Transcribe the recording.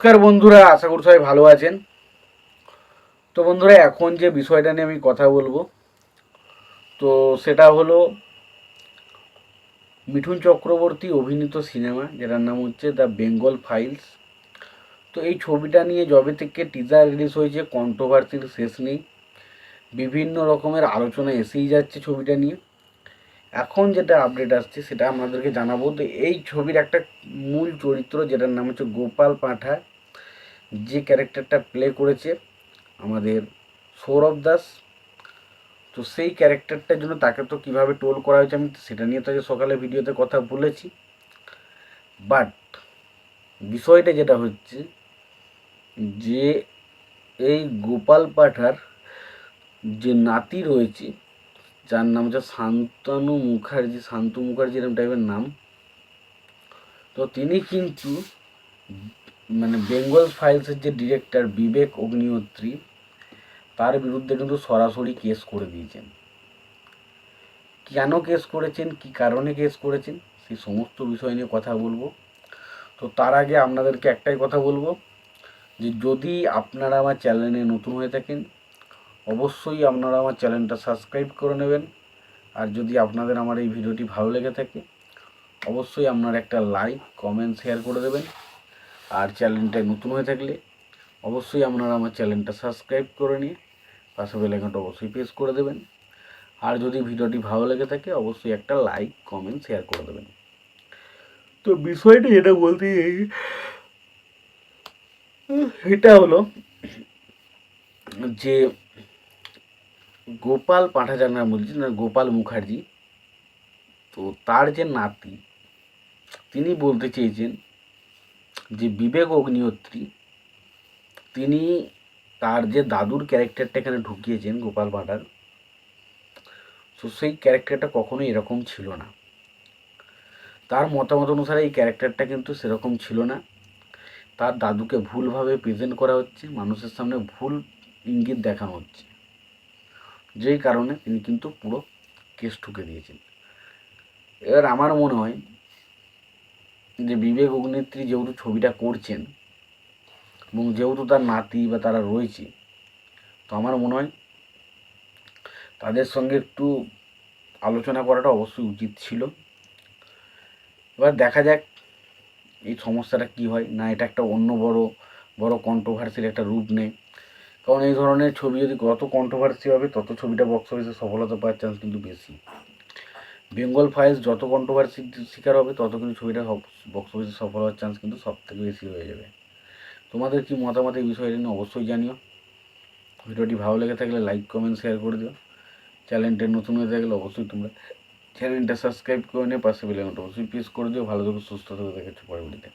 নমস্কার বন্ধুরা, আশা করি সবাই ভালো আছেন। তো বন্ধুরা, এখন যে বিষয়টা নিয়ে আমি কথা বলব, তো সেটা হলো মিঠুন চক্রবর্তী অভিনীত সিনেমা, যেটার নাম হচ্ছে দ্য বেঙ্গল ফাইলস তো এই ছবিটা নিয়ে যবে থেকে টিজার রিলিজ হয়েছে কন্ট্রোভার্সির শেষ নেই। বিভিন্ন রকমের আলোচনা এসেই যাচ্ছে ছবিটা নিয়ে। এখন যেটা আপডেট আসছে, সেটা আমাদেরকে জানাব। তো এই ছবির একটা মূল চরিত্র, যেটার নাম হচ্ছে গোপাল পাঁঠা যে ক্যারেক্টারটা প্লে করেছে আমাদের সৌরভ দাস, তো সেই ক্যারেক্টারটার জন্য তাকে তো কীভাবে টোল করা হয়েছে আমি সেটা নিয়ে তো সকালে ভিডিওতে কথা বলেছি। বাট বিষয়টা যেটা হচ্ছে যে এই গোপাল পাঠার যে নাতি রয়েছে, যার নাম হচ্ছে শান্তনু মুখার্জি, শান্তু মুখার্জি এরকম টাইপের নাম। তো তিনি কিন্তু মানে বেঙ্গল ফাইলসের যে ডিরেক্টর বিবেক অগ্নিহোত্রী, তার বিরুদ্ধে কিন্তু সরাসরি কেস করে দিয়েছেন। কেন কেস করেছেন? কি কারণে কেস করেছেন? সেই সমস্ত বিষয় নিয়ে কথা বলব। তো তার আগে আপনাদেরকে একটাই কথা বলব, যে যদি আপনারা আমার চ্যানেলে নতুন হয়ে থাকেন, অবশ্যই আপনারা আমার চ্যানেলটা সাবস্ক্রাইব করে নেবেন। আর যদি আপনাদের আমার এই ভিডিওটি ভালো লেগে থাকে, অবশ্যই আপনারা একটা লাইক, কমেন্ট, শেয়ার করে দেবেন। আর চ্যানেলটায় নতুন হয়ে থাকলে অবশ্যই আপনারা আমার চ্যানেলটা সাবস্ক্রাইব করে নিয়ে পাশে বেলাইকনটা অবশ্যই প্রেস করে দেবেন। আর যদি ভিডিওটি ভালো লেগে থাকে, অবশ্যই একটা লাইক, কমেন্ট, শেয়ার করে দেবেন। তো বিষয়টা যেটা বলতে এটা হলো যে গোপাল পাঠাজার নাম বলছি, না, গোপাল মুখার্জি। তো তার যে নাতি, তিনি বলতে চেয়েছেন যে বিবেক অগ্নিহোত্রী, তিনি তার যে দাদুর ক্যারেক্টারটা এখানে ঢুকিয়েছেন গোপাল ভাঁটার তো সেই ক্যারেক্টারটা কখনোই এরকম ছিল না। তার মতামত অনুসারে এই ক্যারেক্টারটা কিন্তু সেরকম ছিল না। তার দাদুকে ভুলভাবে প্রেজেন্ট করা হচ্ছে, মানুষের সামনে ভুল ইঙ্গিত দেখানো হচ্ছে। যেই কারণে তিনি কিন্তু পুরো কেস ঠুকে দিয়েছেন। এবার আমার মনে হয় যে বিবেক অগ্নিত্রী যেহেতু ছবিটা করছেন এবং যেহেতু তার নাতি বা তারা রয়েছে, তো আমার মনে হয় তাদের সঙ্গে একটু আলোচনা করাটা অবশ্যই উচিত ছিল। এবার দেখা যাক এই সমস্যাটা কি হয়। না, এটা একটা অন্য বড় বড় কন্ট্রোভার্সির একটা রূপ নেয়। কারণ এই ধরনের ছবি যদি যত কন্ট্রোভার্সি হবে, তত ছবিটা বক্স অফিসে সফলতা পাওয়ার চান্স কিন্তু বেশি। বেঙ্গল ফাইলস যত কন্ট্রোভার্সির শিকার হবে, তত কিন্তু ছবিটা বক্স অফিসে সফল হওয়ার চান্স কিন্তু সব থেকে বেশি হয়ে যাবে। তোমাদের কি মতামত এই বিষয়ে নিয়ে অবশ্যই জানিও। ভিডিওটি ভালো লেগে থাকলে লাইক কমেন্ট শেয়ার করে দিও। চ্যানেলটা নতুন হয়ে থাকলে অবশ্যই তোমরা চ্যানেলটা সাবস্ক্রাইব করে নিয়ে পাশে বেলে অবশ্যই প্রেস করে দিও। ভালো থেকে, সুস্থ থেকে দেখেছ পরবর্তীতে।